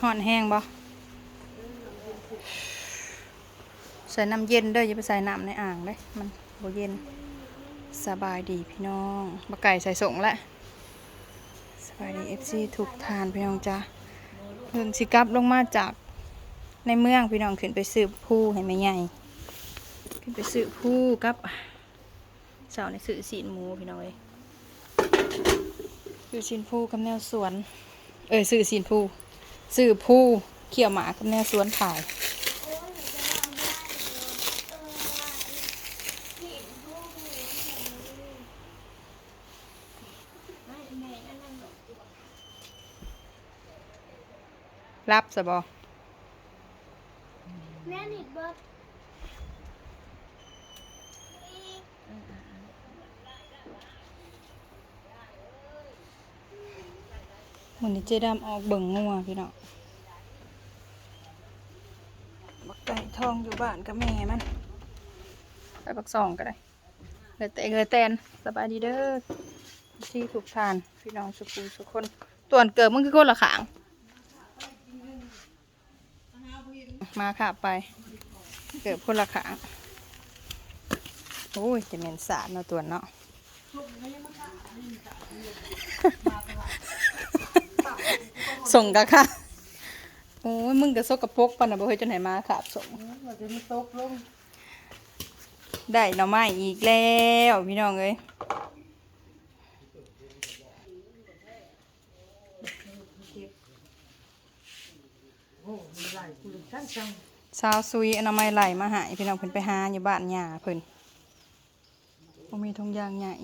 ห่อนแห้งบ่ใส่น้ำเย็นเด้ออย่าไปใส่น้ำในอ่างเลยมันบ่เย็น สบายดีพี่น้องบะไก่ใส่ส่งแล้วสบายดีเอฟซีถูกทานพี่น้องจ้าเพิ่งสิกลับลงมาจากในเมืองพี่น้องขึ้นไปซื้อผู้ให้แม่ใหญ่ ขึ้นไปซื้อผู้กับเสาในซื้อสีนหมูพี่น้องเอ้ยซื้อสีนผู้กับแนวสวน เออซื้อสีนผู้ซื้อผู้เขี่ยวหมากับแนวสวนขายรับสบอแม่นิดบิด มันนี้เจดามออกเบิ่งงัวพี่น้องบักไก่ทองอยู่บ้านกับแม่มัน ไปบักซองก็ได้เลยแต่เลยแตนสบายดีเด้อที่ถูกทาน พี่น้องสุขุสุคนต่วนเกิดมึงคือคนละขาง มาค่ะไป เกิดคนละขาง โอ้ยจะเหม็นสาดเนาะตัวเนาะ ส่งกะค่ะ โอ้ยมึงก็สกปรกปานน่ะบ่เคยจนไหนมาขาบส่งเราจะมีตกลงได้หน่อไม้อีกแล้วพี่น้องเอ้ยโอ้มีหลายคุณช่างจังสาวซุยเอาหน่อไม้ไหลมาใหายพี่น้องเพิ่นไปหาอยู่บ้านย่าเพิ่นบ่มีทงยางใหญ่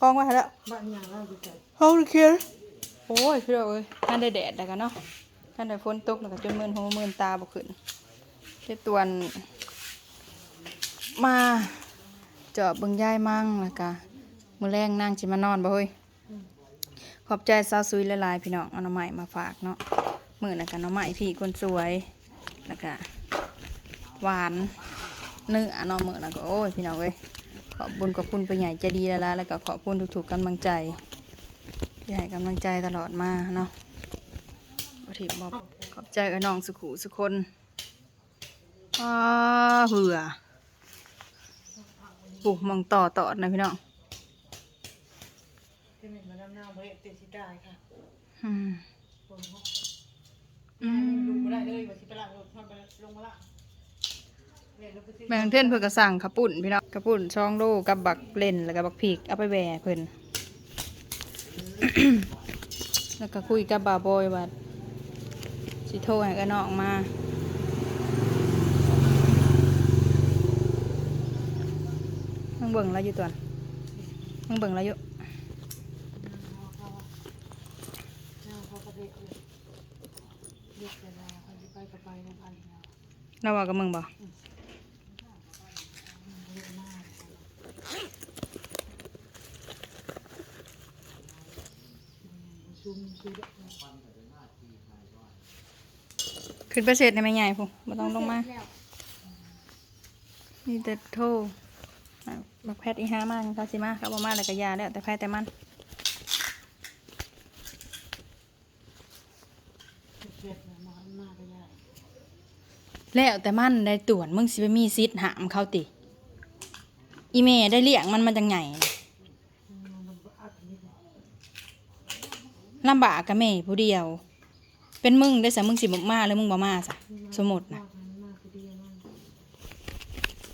กองไว้ให้แล้วบ้านอย่างเราดูใจเฮาเคีย โอ้ยพี่น้องเอ้ยท่านได้แดดแล้วกันเนาะท่านได้ฝนตกแล้วก็จนมื่นหูมื่นตาบ่ขึ้นเฮ็ดตวนมาเจาะบิ่งย่ายมั่งแล้วก็มือแรงนางสิมานอนบ่เฮ้ยขอบใจสาวซุยหลายพี่น้องเอาหน่อไม้มาฝากเนาะมือนั้นก็หน่อไม้พี่คนสวยแล้วก็หวานเนื้อเนาะมื้อนั้นก็โอ้ยพี่น้องเอ้ยขอบคุญขอบคุณไปใหญ่ใจดีแล้วล่ะแล้วก็ขอบคุณทุกๆกำลังใจ ที่ให้กำลังใจตลอดมาเนาะบ่ถิบ่ขอบใจกับน้องสุขุสุคนอ้าเหือปลูกมองต่อต่อนะพี่น้องเป็นเหมือนมาดำน้ำเบรเต็มสิได้ค่ะอืมผมลงมาได้เลยว่าสิไปละรถพาไปลงมาละเนี่ยเราไปซื้อแมงเท่นเพื่อกระสั่งขับปุ่นพี่น้องขับปุ่นช่องโลกับบักเล่นแล้วก็บักพีกเอาไปแหว่เพิ่น แล้วก็คุยกับบาบอยว่าสิโทรให้กัน้องมามึงเบิ่งแล้วอยู่ตัวน่ะมึงเบิ่งแล้วอยู่เราว่ากับมึงบ่ ซุ่มซื้อ ขึ้นไปเสร็จในไม่ใหญ่พุ่ไม่ต้องลงมา นี่แต่โทรบักแพทย์อีห้ามากเขาสิมาเขาบ่มาแล้วก็ยาแล้วแต่แพทย์แต่มันแล้วแต่มันได้ตรวจมึงสิไปมีซิทหามเขาติ อีเมได้เลี้ยงมันมาจังไง ลำบากกับแม่ผู้เดียว เป็นมึงได้สมึงสิบมาหรือมึงบ่มาสะสมมตินะมากันมาคือดีมัน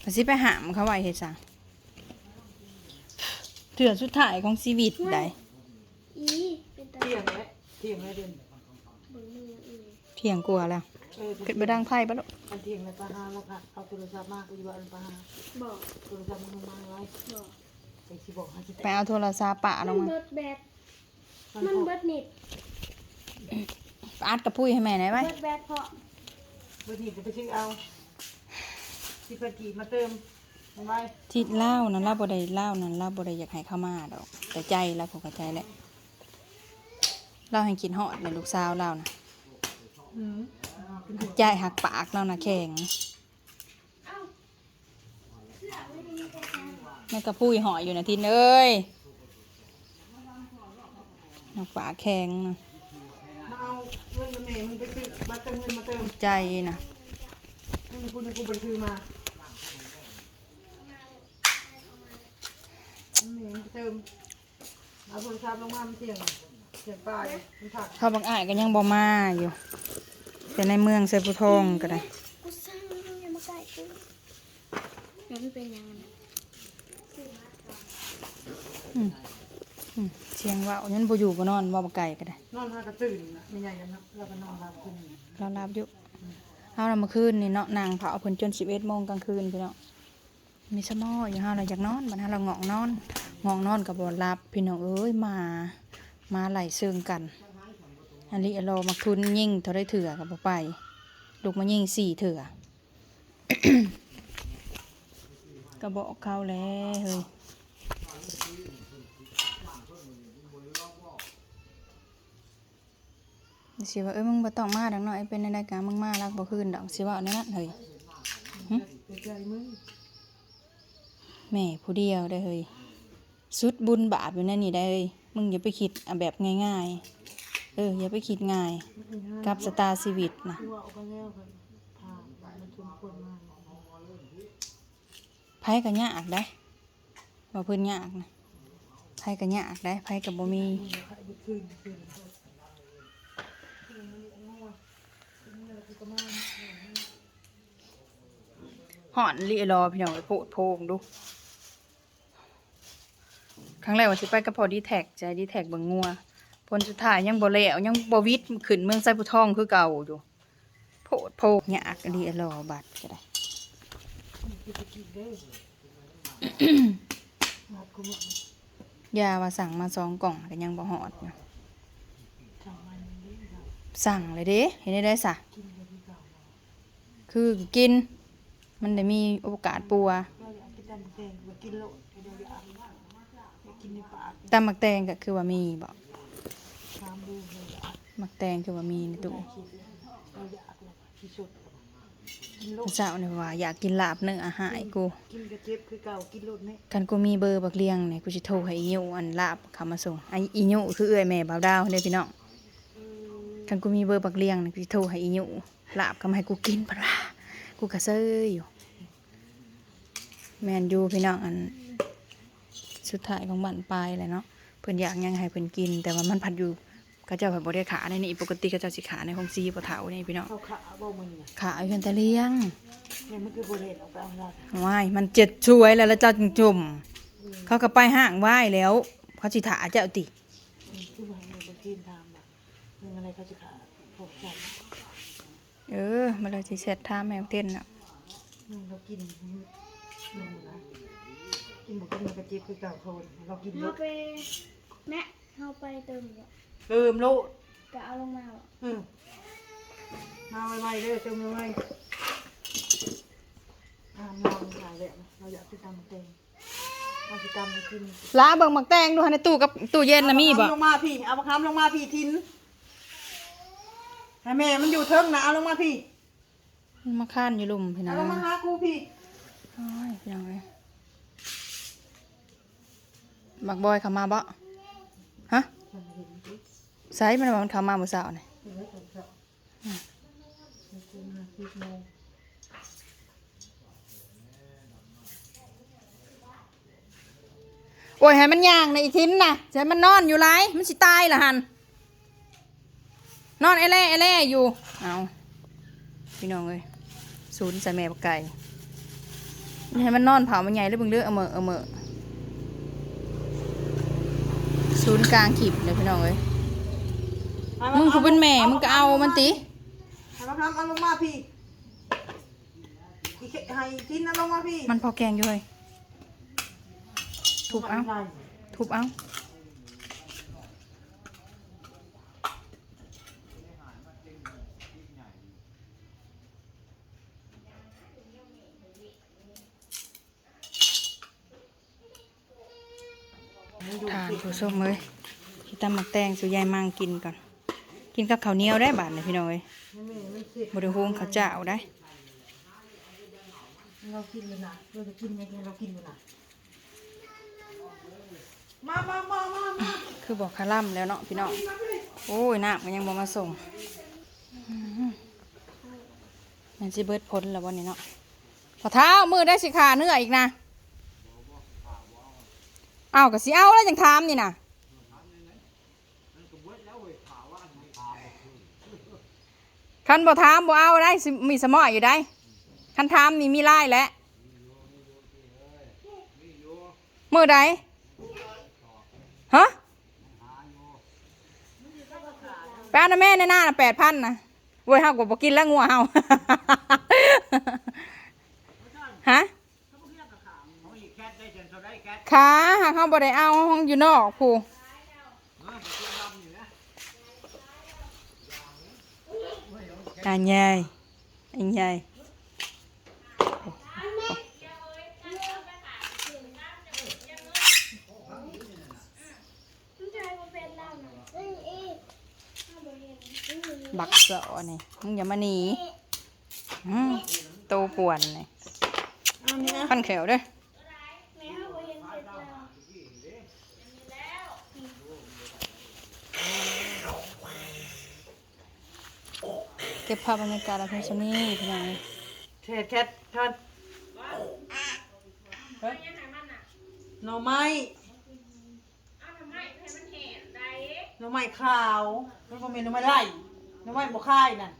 ก็สิไปหามเขาไว้เฮ็ดซะเถื่อสุดท้ายของชีวิตได้อีเป็นตาเที่ยงไหมเที่ยงไหมเดือนเบิ่งมือเองเที่ยงกลัวาแล้วเออเกิดบ่ดังไพ่บ่ลูกมันเที่ยงเลยปะฮาแล้วค่ะเอาโทรศัพท์มากูอยู่บ้านปะฮาบอกโทรศัพท์มันมาไว้บอกไปสิบอกให้สิไปเอาโทรศัพท์ปะลมังนมาเบิดแบต มันมันพอเบิดนิดอัดกับปุ้ยให้แม่หน่อยไว้เบิดแบตเพราะบางทีจะไปซื้อเอาที่เพิ่นกีมาเติมมันไว้ทิดเล่านั่นเล่าบ่ได้เล่านั่นเล่าบ่ได้อยากให้เข้ามาดอก แต่ใจเราผมก็ใจแหละเล่าให้กินฮอดเลยลูกสาวเรานะอืมใจหักปากเรานะแข็งแม่กระพุ้ยหอยอยู่นะทินเอ้ย หักปากแข็งนะมาเอาแม่มึงไปซื้อมาเติมเงินมาเติมใจนะมึงกูนึกกูไปซื้อมาแม่มึงไปเติมเอาโทรศัพท์ลงมามันเสียงเสียงปลายมันถักเขาบางอ้ายก็ยังบ่มาอยู่แต่ในเมืองเซปุทองก็ได้กูสร้างอย่ามาใกล้กูเดี๋ยวมันเป็นยังไงนะอืมอืม เสียงเว่ายันบ่อยู่บ่นอนบ่บ่ไก่ก็ได้ นอนห้ากระตื่นนะไม่ใหญ่กันนะแล้วก็นอนรับคืนเรารับอยู่เอาเรามาคืนนี่เนาะนางเผาเพิ่นจน11โมงกลางคืนพี่เนาะมีสมออยู่เฮาเราอยากนอนบัดเฮาเรางอกนอนงอกนอนก็บ่หลับพี่น้องเอ้ยมา มาไหลเซิงกัน อันนี้เรามาคืนยิงเท่าได้เถื่อก็บ่ไปลูกมายิงสี่เถื่อก็บอกเขาแล้วเฮ้ย สิว่าเอ้ยมึงบ่ต้องมาดังน้อยเป็นในรายการมึงมารักบ่คืนดอกสิว่าในนั้นเฮ้ยแม่ผู้เดียวได้เฮ้ยสุดบุญบาปอยู่ในนี่ได้เฮ้ยมึงอย่าไปคิดเอาแบบง่าย ๆ เอออย่าไปคิดง่าย กับสตาร์ชีวิตนะไปแล้วกันพามันชุมคนมาไผก็ยากได้ว่าเพิ่นยากนะไผก็ยากได้ไผก็บ่มี ใครไปคืนคืน ห่อนลิรอพี่น้องไปโพดโพงดู ครั้งแรกว่าสิไปกับพอดีแท็กใจดีแท็กเบิงงัวผลสุดท้ายยังบ่แล้วยังบ่วิทขึ้นเมืองไซบุทองคือเก่าอยู่โพดโพงยากลิรอบัก็ได้คือไปกินได้ยาว่าสั่งมาสองกล่องก็ยังบ่ฮอดอยู่ทำมันสั่งเลยเด้เห็นได้ได้ซะกิคือกิน มันได้มีโอกาสปัวเราอยากกินตำแตงกูกินโลดเดี๋ยวอยากอยากกินในปากตำมักแตงก็คือว่ามีบ่ชามดูเลยอยากมักแตงคือว่ามีในตู้คิดเราอยากเลยที่สุดกินโลดเจ้าเนี่ยว่าอยากกินลาบเนื้ออาหารกูกินกระเจี๊ยบคือเก่ากินโลดเนี่ยกันกูมีเบอร์บักเลียงเนี่ยกูสิโทรให้อียุอันลาบเขามาส่งไออียุคือเอื้อยแม่บ่าวดาวเด้อพี่น้องกันกูมีเบอร์บักเลียงเนี่ยกูสิโทรให้อียุลาบก็มาให้กูกินปะล่ะ กูก็เซยอยู่ แมนยูพี่น้องอัน สุดท้ายของบ้านปลายแหละเนาะเพิ่นอยากหยังให้เพิ่นกิน แต่ว่ามันพัดอยู่ก็เจ้าผัดบ่ได้ขาในนี่ปกติก็เจ้าสิขาในห้องซีบ่เฒ่านี่พี่น้องเขาขาบ่มึงเนี่ยขาอยู่เพิ่นแต่เลี้ยงเนี่ยมันคือบริเวณออกไปเอาละว้ายมันเจ็ดช่วยแล้วแล้วเจ้าจึงจุ่มเขาก็ไปห้างไหว้แล้ว เขาสิถาเจ้าติคือว่าเราไปกินทำแบบมึงอะไรเขาจะขาผมจัน เออมาเลยสิเสร็จท่าแมวเต้นน่ะมึงเรากินมึงนะกินบุกกินกระเจี๊ยบคือเก่าโทนเรากินโลเอาดไปแม่เอาไปเติมก่อนเติมโลดก็เอาลงมาบ่อืมมาไวๆเลยเติมไวๆอ่านอนถ่ายแบบเราอยากจะทำเต็มเราจะทำมากินลาเบิ่งหมักแตงดูในตู้กับตู้เย็นน่ะมีบ่เอาลงมาพี่ เอาปลาคำลงมาพี่ทิ้น ให้แม่มันอยู่เทิงนะเอาลงมาพี่มาค้านอยู่ลุมพี่เอานะลงมาหากูพี่โอ้ยพี่น้องเอ้ยบักบอยเข้ามาบ่ฮะใส่มันว่ามันเข้ามาเมื่อเช้านี่โอ้ยให้มันย่างในะอีทิ้นน่ะใช่มันนอนอยู่ไรมันสิตายล่ะหัน นอนไอ้แล่ไอ้แล่อยู่ เอาพี่น้องเอ้ยศูนย์ใส่แม่บักไก่นี่ให้มันนอนเผามันใหญ่แล้วเบึงเลือกเอาเมอเอาเมอศูนย์กลางขีบเลยพี่น้องเอ้ยมึงคือเป็นแม่มึงก็เอามันติให้มาทำเอาลงมาพี่อีกให้ทิ้นเอาลงมาพี่ มันพอแกงอยู่เลยทุบเอาทุบเอา ทานผู้ชมเอ้ยที่ตำหมักแตงสุยายมังกินก่อน กินกับข้าวเหนียวได้บาทเลยพี่น้องเอ้ยแม่มันเสร็จบริโภคข้าวเจ้าได้ เรากินเลยนะเราจะกินยังไงเรากินเลยนะมามามามามาคือบอกคาร่ำแล้วเนาะพี่น้อง โอ้ยน้ำมันยังบ่มาส่งมันสิเบิดพ้นแล้ววันนี้เนาะพอเท้ามือได้สิขาเนื้ออีกนะ เอาก็สิเอาแล้วจังถามนี่นะคันบ่ถามบ่เอาได้มีสมออยู่ได้คันถามนี่มีไล่แล้วมือใดฮะแป้านะแม่ในหน้านะแปดพันนะเว้ยเฮาก็บ่กินแล้วงัวเฮา ขาะหากเขาบ่ได้เอาห้องอยู่นอกผู้อันใหญ่อันใหญ่บักเสาะนี่มึงอย่ามาหนีโตป่วนนี่ปันเขียวด้วย เก็บภาพบรรยากาศแล้วเพียงเท่านี้พี่น้องแคทแคทท่านเฮ้ยหน่อไม้หน่อไม้ขาวมันก็เป็นหน่อไม้ไร่หน่อไม้บ่ค่ายน่ะ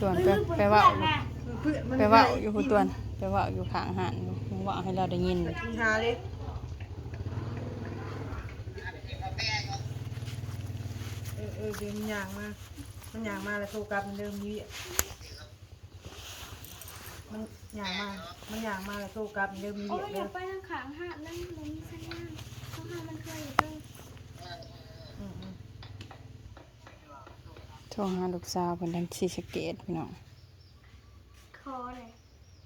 ตวนไปไปเว่าอยู่เพื่อนมันไปเว่าอยู่ผู้ตวนไปเว่าอยู่ข้างหันมึงเว่าให้เราได้ยิน หาเลย เออเออเดี๋ยวมันย่างมา มันย่างมาแล้วโทรกลับมันเดิมนี้อะมันย่างมา มันย่างมาแล้วโทรกลับมันเดิมนี้โอ้ยเด้อย่าอไปทางขางหาดนั่นมันมีสัญญาณเพราะหาดมันเคยอยู่ตรงอืมอืมโทรหาลูกสาวเพิ่นทางซีสะเกตพี่น้อง คอเลย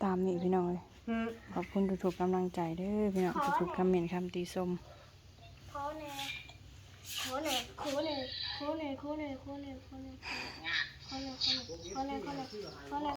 ตามนี่พี่น้องเลย อืม ขอบคุณทุกๆกำลังใจเด้อพี่น้องทุกๆคอมเมนต์คำตีชม คอเลยคอเลยคอ เลยคอเลยคอเลยคอเลย